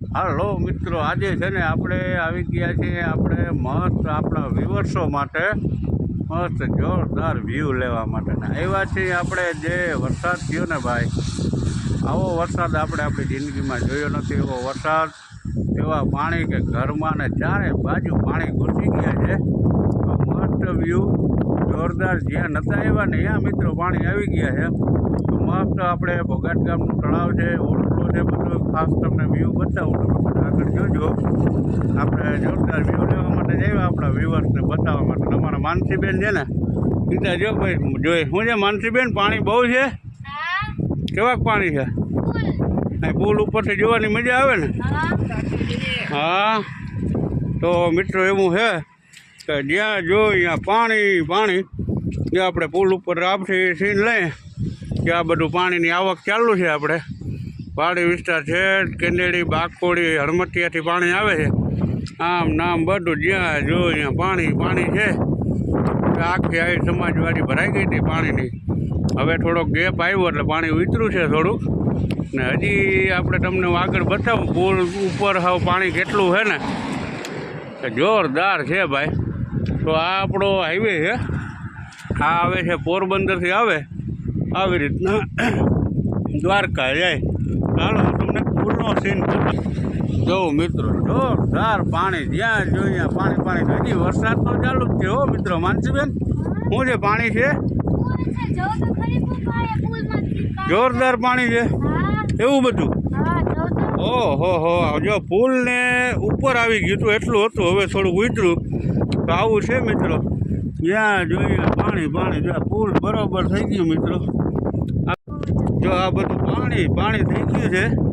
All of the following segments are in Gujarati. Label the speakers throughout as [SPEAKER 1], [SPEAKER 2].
[SPEAKER 1] હાલો મિત્રો, આજે છે ને આપણે આવી ગયા છીએ આપણે મસ્ત આપણા વિવર્સો માટે, મસ્ત જોરદાર વ્યૂ લેવા માટે આવ્યા છીએ આપણે જે વરસાદ થયો ને ભાઈ, આવો વરસાદ આપણે આપણી જિંદગીમાં જોયો નથી, એવો વરસાદ, એવા પાણી કે ઘરમાં ને ચારે બાજુ પાણી ઘૂસી ગયા છે. તો મસ્ત વ્યૂ જોરદાર જ્યાં નહોતા આવ્યા ને ત્યાં મિત્રો પાણી આવી ગયા છે. તો મસ્ત આપણે ભોગાટ ગામનું તળાવ છે છે બધું ખાસ તમને વ્યૂ બતાવું તમે બધા આગળ જોજો. આપણે જોરદાર વ્યૂ લેવા માટે જઈએ આપણા વ્યુઅર્સને બતાવવા માટે. તમારા માનસીબેન છે ને સીધા જો ભાઈ જોઈએ શું છે માનસીબેન? પાણી બહુ છે? કેવાક પાણી છે? અહીં પુલ ઉપરથી જોવાની મજા આવે ને? હા. તો મિત્રો એવું છે કે જ્યાં જો ત્યાં પાણી પાણી જે આપણે પુલ ઉપર આપથી સીન લઈએ કે આ બધું પાણીની આવક ચાલુ છે આપણે. પહાડી વિસ્તાર છે, કેનેડી બાગકોડી હળમતિયાથી પાણી આવે છે. આમ નામ બધું જ્યાં જો ત્યાં પાણી પાણી છે. આખી આવી સમાજવાડી ભરાઈ ગઈ હતી પાણીની. હવે થોડોક ગેપ આવ્યો એટલે પાણી ઉતર્યું છે થોડુંક. ને હજી આપણે તમને આગળ બતાવું, પુલ ઉપર હવે પાણી કેટલું છે ને. જોરદાર છે ભાઈ. તો આ આપણો હાઈવે છે. આ આવે છે પોરબંદરથી આવે. આવી રીતના દ્વારકા જાય. જો મિત્રો, જોરદાર પાણી જ્યાં જોઈએ પાણી પાણી હજી વરસાદ તો ચાલુ જ છે હો મિત્રો, માનસીબેન, શું છે પાણી છે? જોરદાર પાણી છે? એવું બધું? ઓહો હો, જો પુલ ને ઉપર આવી ગયું હતું એટલું હતું, હવે થોડુંક ઉતર્યું તો આવું છે મિત્રો. જ્યાં જોઈએ પાણી પાણી, જો પુલ બરોબર થઈ ગયું મિત્રો. જો આ બધું પાણી પાણી થઈ ગયું છે.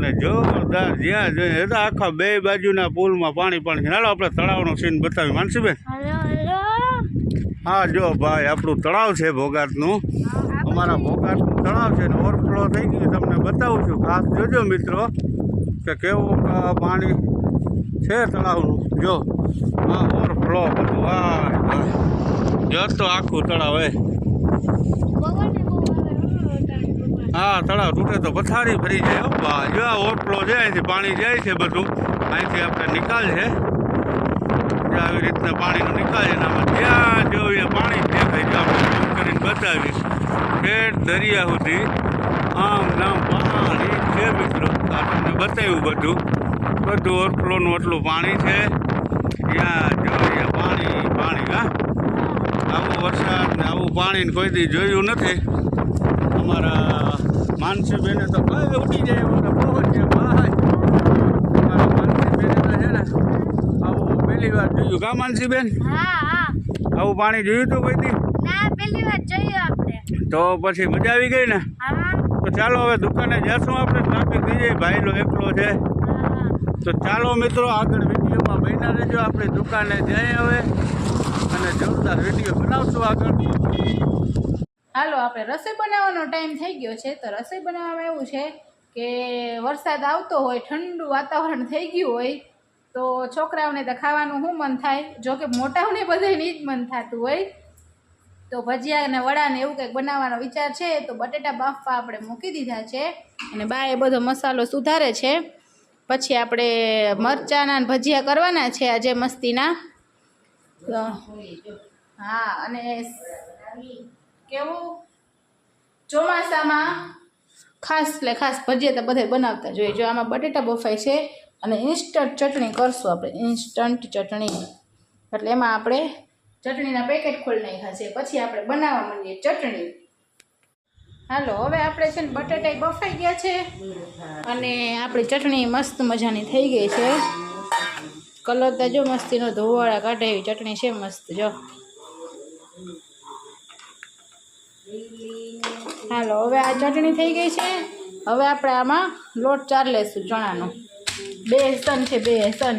[SPEAKER 1] અને જોરદાર જ્યાં જોઈએ તો આખા બે બાજુના પુલમાં પાણી પાણી હાલો આપણે તળાવનો સીન બતાવી માનસીબેન હા જો ભાઈ આપણું તળાવ છે ભોગાતનું અમારા ભોગાતનું તળાવ છે ને ઓવરફ્લો થઈ ગયું તમને બતાવું છું. ખાસ જોજો મિત્રો કે કેવું પાણી છે તળાવનું. જો હા ઓવરફ્લો બધું. હા જો તો આખું તળાવ એ હા તળાવ તૂટે તો પથારી ફરી જાય, હો. બા જો આ ઓવરફ્લો છે પાણી જાય છે બધું. અહીંથી આપણે નિકાલ છે. આવી રીતના પાણીનો નિકાલ છે એનામાં જ્યાં જોઈએ પાણી દેખાય છે, આપણે ઝૂમ કરીને બતાવીશ. ઠેઠ દરિયા સુધી. આમ નામ પાણી છે મિત્રો. આ તમને બતાવ્યું બધું. બધું ઓવરફ્લોનું એટલું પાણી છે. ત્યાં જોઈએ પાણી પાણી, હા. આવું વરસાદ ને આવું પાણી કોઈ દી જોયું નથી. અમારા માનસીબેને તો કઈ ઉડી જાય બહુ જ છે ભાઈ માનસીબેને તો છે ને આવું પહેલી વાર જોયું કા માનસીબેન? આવું પાણી જોયું હતું કોઈ તો પછી મજા આવી ગઈ ને? તો ચાલો હવે દુકાને જશું આપણે ટ્રાફિક થઈ જાય ભાઈનો એકલો છે. તો ચાલો મિત્રો આગળ વિડીયોમાં બન્યા રહેજો. આપણે દુકાને જઈએ હવે. અને જોરદાર વીડિયો બનાવશું આગળ.
[SPEAKER 2] હાલો, આપણે રસોઈ બનાવવાનો ટાઈમ થઈ ગયો છે. તો રસોઈ બનાવવામાં એવું છે કે વરસાદ આવતો હોય, ઠંડુ વાતાવરણ થઈ ગયું હોય, તો છોકરાઓને તો ખાવાનું શું મન થાય? જો કે મોટાઓને બધાને જ મન થતું હોય. તો ભજીયા અને વડાને એવું કંઈક બનાવવાનો વિચાર છે, તો બટેટા બાફવા આપણે મૂકી દીધા છે અને બા એ બધો મસાલો સુધારે છે. પછી આપણે મરચાના ભજીયા કરવાના છે આજે મસ્તીના. હા, અને કેવું? ચોમાસામાં ખાસ એટલે ખાસ ભજીયા તો બધે બનાવતા જોઈએ. જો આમાં બટેટા બફાય છે અને ઇન્સ્ટન્ટ ચટણી કરશું આપણે. ઇન્સ્ટન્ટ ચટણી. એટલે એમાં આપણે ચટણીના પેકેટ ખોલી નાખ્યા છે. પછી આપણે બનાવવા માંડીએ ચટણી. હાલો, હવે આપણે છે ને બટેટા બફાઈ ગયા છે અને આપણી ચટણી મસ્ત મજાની થઈ ગઈ છે. કલર તો જો મસ્તીનો ધોવાળા કાઢે એવી ચટણી છે મસ્ત, જો. હાલો હવે આ ચટણી થઈ ગઈ છે. હવે આપણે આમાં લોટ ચાર લેશું ચણાનો. બે સન છે બે સન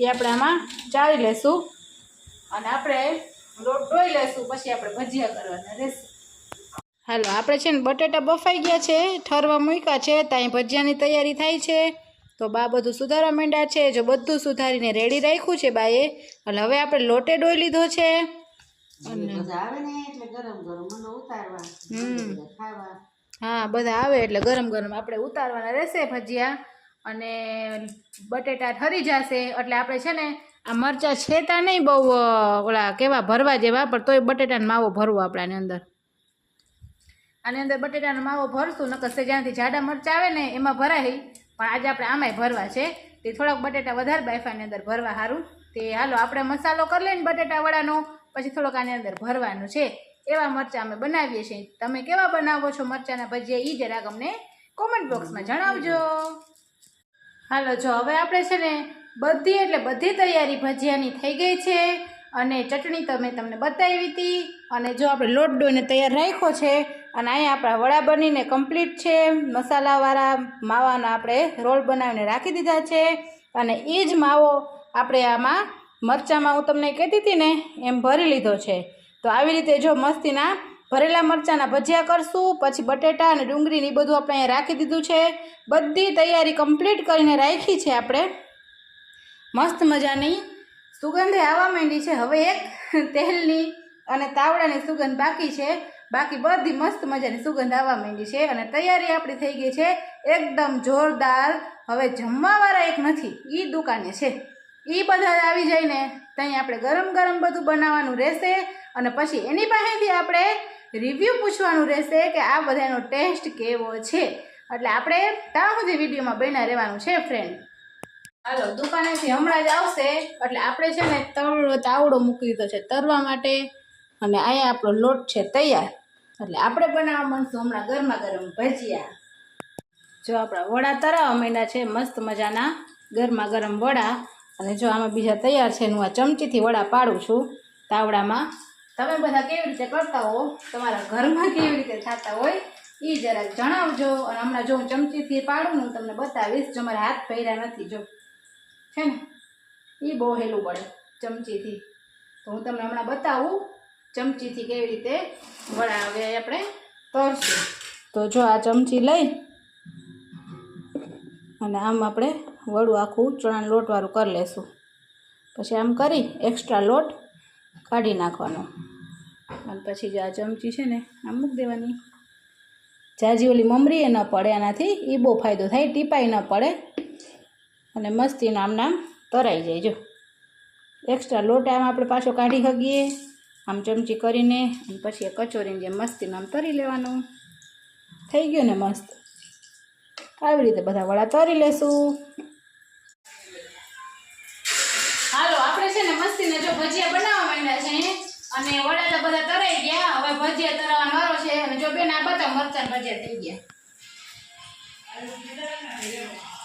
[SPEAKER 2] એ આપણે આમાં ચાળી લેશું. અને આપણે લોટ ધોઈ લેશું પછી આપણે ભજીયા કરવાના રહેશે. હાલો આપણે છે ને બટેટા બફાઈ ગયા છે ઠરવા મૂક્યા છે ત્યાં ભજીયાની તૈયારી થાય છે. તો બા બધું સુધારવા માંડ્યા છે જો બધું સુધારીને રેડી રાખ્યું છે બાએ. એટલે હવે આપણે લોટે ડોઈ લીધો છે. અને
[SPEAKER 3] આવે ને એટલે ગરમ ગરમ ઉતારવા.
[SPEAKER 2] હા બધા આવે એટલે ગરમ ગરમ આપણે ઉતારવાના રહેશે ભજીયા. અને બટેટા ઠરી જશે. એટલે આપણે છે ને આ મરચાં છેતા નહીં બહુ ઓલા કેવા ભરવા જેવા પણ તોય બટેટાનો માવો ભરવો આપણાની અંદર. આની અંદર બટેટાનો માવો ભરશું નકર જ્યાંથી જાડા મરચાં આવે ને એમાં ભરાય. પણ આજે આપણે આમાંય ભરવા છે. તે થોડાક બટેટા વધારે બાફાની અંદર ભરવા સારું તે હાલો આપણે મસાલો કરી લઈને બટેટા વડાનો પછી થોડોક આની અંદર ભરવાનું છે. એવા મરચાં અમે બનાવીએ છીએ. તમે કેવા બનાવો છો મરચાંના ભજીયા એ જરાક અમને કોમેન્ટ બોક્સમાં જણાવજો. હાલો, જો હવે આપણે છે ને બધી એટલે બધી તૈયારી ભજીયાની થઈ ગઈ છે અને ચટણી તમે તમને બતાવી હતી અને જો આપણે લોટ ડોઈને તૈયાર રાખ્યો છે અને અહીંયા આપણા વડા બનીને કમ્પ્લીટ છે. મસાલાવાળા માવાના આપણે રોલ બનાવીને રાખી દીધા છે અને એ જ માવો આપણે આમાં મરચાંમાં હું તમને કહેતી હતી ને એમ ભરી લીધો છે. તો આવી રીતે જો મસ્તીના ભરેલા મરચાંના ભજીયા કરશું, પછી બટેટા અને ડુંગળીને બધું આપણે અહીંયા રાખી દીધું છે. બધી તૈયારી કમ્પ્લીટ કરીને રાખી છે આપણે. મસ્ત મજાની સુગંધે આવવા માંડી છે. હવે એક તેલની અને તાવડાની સુગંધ બાકી છે. બાકી બધી મસ્ત મજાની સુગંધ આવવા માંડી છે અને તૈયારી આપણી થઈ ગઈ છે એકદમ જોરદાર. હવે જમવાવાળા એક નથી એ દુકાને છે. એ બધા આવી જાય ને ત્યાં આપણે ગરમ ગરમ બધું બનાવવાનું રહેશે. અને પછી એની પાસેથી આપણે રિવ્યૂ પૂછવાનું રહેશે કે આ બધાનો ટેસ્ટ કેવો છે? એટલે આપણે ત્યાં સુધી વિડીયોમાં બન્યા રહેવાનું છે ફ્રેન્ડ હાલો, દુકાનેથી હમણાં જ આવશે. એટલે આપણે છે ને તળ તાવડો મૂકી દીધો છે તરવા માટે. અને અહીંયા આપણો લોટ છે તૈયાર. એટલે આપણે બનાવવા માંડશું હમણાં ગરમા ગરમ ભજીયા. જો આપણા વડા તરાવા માંડ્યા છે, મસ્ત મજાના ગરમા ગરમ વડા. અને જો આમાં બીજા તૈયાર છે, હું આ ચમચીથી વડા પાડું છું તાવડામાં. તમે બધા કેવી રીતે કરતા હો, તમારા ઘરમાં કેવી રીતે થતા હોય એ જરાક જણાવજો. અને હમણાં જો હું ચમચીથી પાડું હું તમને બતાવીશ, જો મારા હાથ પહેર્યા નથી, જો. છે ને? એ બહુ હેલું પડે, ચમચીથી. તો હું તમને હમણાં બતાવું, ચમચીથી કેવી રીતે વળાવે આપણે તરશું તો જો આ ચમચી લઈ, અને આમ આપણે વડું આખું ચણાનું લોટવાળું કરી લેશું. પછી આમ કરી એક્સ્ટ્રા લોટ કાઢી નાખવાનો. અને પછી જે આ ચમચી છે ને આમ મૂકી દેવાની. જાજી ઓલી મમરી એ ન પડે એનાથી એ બહુ ફાયદો થાય, ટીપાઈ ન પડે. અને મસ્તીનું આમ નામ તરાઈ જાય, જો. એક્સ્ટ્રા લોટ આમ આપણે પાછો કાઢી શકીએ, આમ ચમચી કરીને, અને પછી એ કચોરીને જેમ મસ્તીનું આમ તરી લેવાનું. થઈ ગયું ને મસ્ત? આવી રીતે બધા વડા તરી લેશું. હાલો, આપણે છે ને મસ્તીને જો ભજીયા બનાવવા માંડ્યા છે. અને વડા તો બધા તરાઈ ગયા. હવે ભજીયા તરવા મારો છે. અને જો બેન આ બધા મરચાં ભજીયા થઈ ગયા.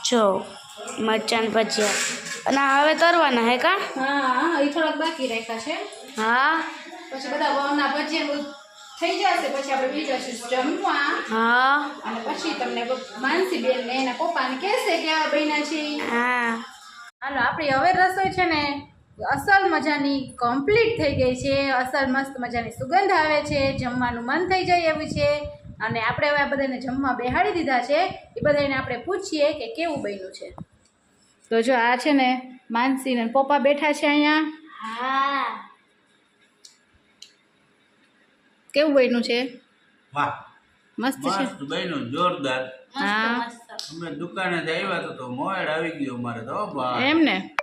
[SPEAKER 4] જો મરચાં ભજીયા. અને હવે તરવાના હે કા?
[SPEAKER 2] હા એ થોડાક બાકી રાખ્યા છે.
[SPEAKER 4] હા.
[SPEAKER 2] પછી બધા વાવના ભજીયા થઈ જશે પછી આપણે બીજા જમવા.
[SPEAKER 4] હા.
[SPEAKER 2] અને પછી તમને માનસી બેન ને એના પપ્પાને કહેશે કે આ બહેના છે.
[SPEAKER 4] હા.
[SPEAKER 2] હાલો આપણી હવે રસોઈ છે ને અસલ મજાની કમ્પ્લીટ થઈ ગઈ છે. અસલ મસ્ત મજાની સુગંધ આવે છે. જમવાનું મન થઈ જાય એવું છે. અને આપણે હવે આ બધાને જમવા બેહાડી દીધા છે. એ બધાને આપણે પૂછીએ કે કેવું બન્યું છે. તો જો આ છે ને માનસી ને પપ્પા બેઠા છે અહીંયા.
[SPEAKER 4] હા.
[SPEAKER 2] કેવું બન્યું છે?
[SPEAKER 1] વાહ.
[SPEAKER 2] મસ્ત છે.
[SPEAKER 1] બન્યું જોરદાર.
[SPEAKER 2] હા.
[SPEAKER 1] અમે દુકાને આવ્યા તો તો મોડ આવી ગયો મારે તો
[SPEAKER 2] એમ ને?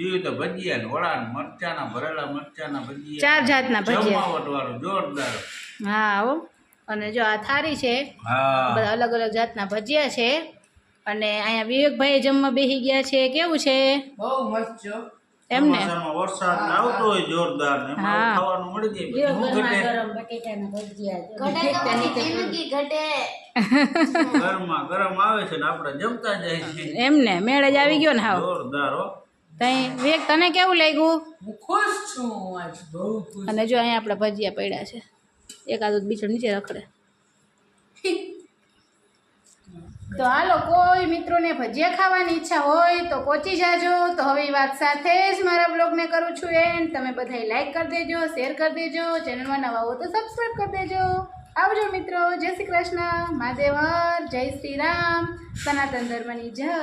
[SPEAKER 1] જીવ તો ભજીયા ને વડા ને મરચાના ભરેલા મરચાના ભજીયા.
[SPEAKER 2] ચાર જાતના ભજીયા.
[SPEAKER 1] જમાવટ વાળું જોરદાર.
[SPEAKER 2] હા હો. અને જો આ થારી છે બધા અલગ અલગ જાતના ભજીયા છે. અને અહીંયા વિવેકભાઈ જમવા બેસી ગયા છે. કેવું છે?
[SPEAKER 3] બહુ મસ્ત છો.
[SPEAKER 2] એમને
[SPEAKER 1] વરસાદ ને આવતો હોય જોરદાર ને
[SPEAKER 2] હા.
[SPEAKER 1] ખાવાનું મળી જાય ગરમ બટેટાના ભજીયા. ઘટે ગરમા ગરમ આવે છે ને આપણે જમતા જાય છે
[SPEAKER 2] એમને મેળ જ આવી ગયો ને હાવ.
[SPEAKER 1] જોરદાર હો.
[SPEAKER 2] તઈ વિવેક તને કેવું લાગ્યું?
[SPEAKER 3] હું ખુશ છું આજ બહુ ખુશ
[SPEAKER 2] અને જો અહીંયા આપણા ભજીયા પડ્યા છે. એકાદું બીજું નીચે રખડે. તો હાલો કોઈ મિત્રોને ભજીયા ખાવાની ઈચ્છા હોય તો પહોંચી જાજો. તો હવે વાત સાથે જ મારા બ્લોગને કરું છું એન્ડ. તમે બધાય લાઈક કરી દેજો શેર કરી દેજો ચેનલમાં નવા હો તો સબસ્ક્રાઈબ કરી દેજો. આવજો મિત્રો જય શ્રી કૃષ્ણ. મહાદેવર જય શ્રી રામ. સનાતન ધર્મની જય.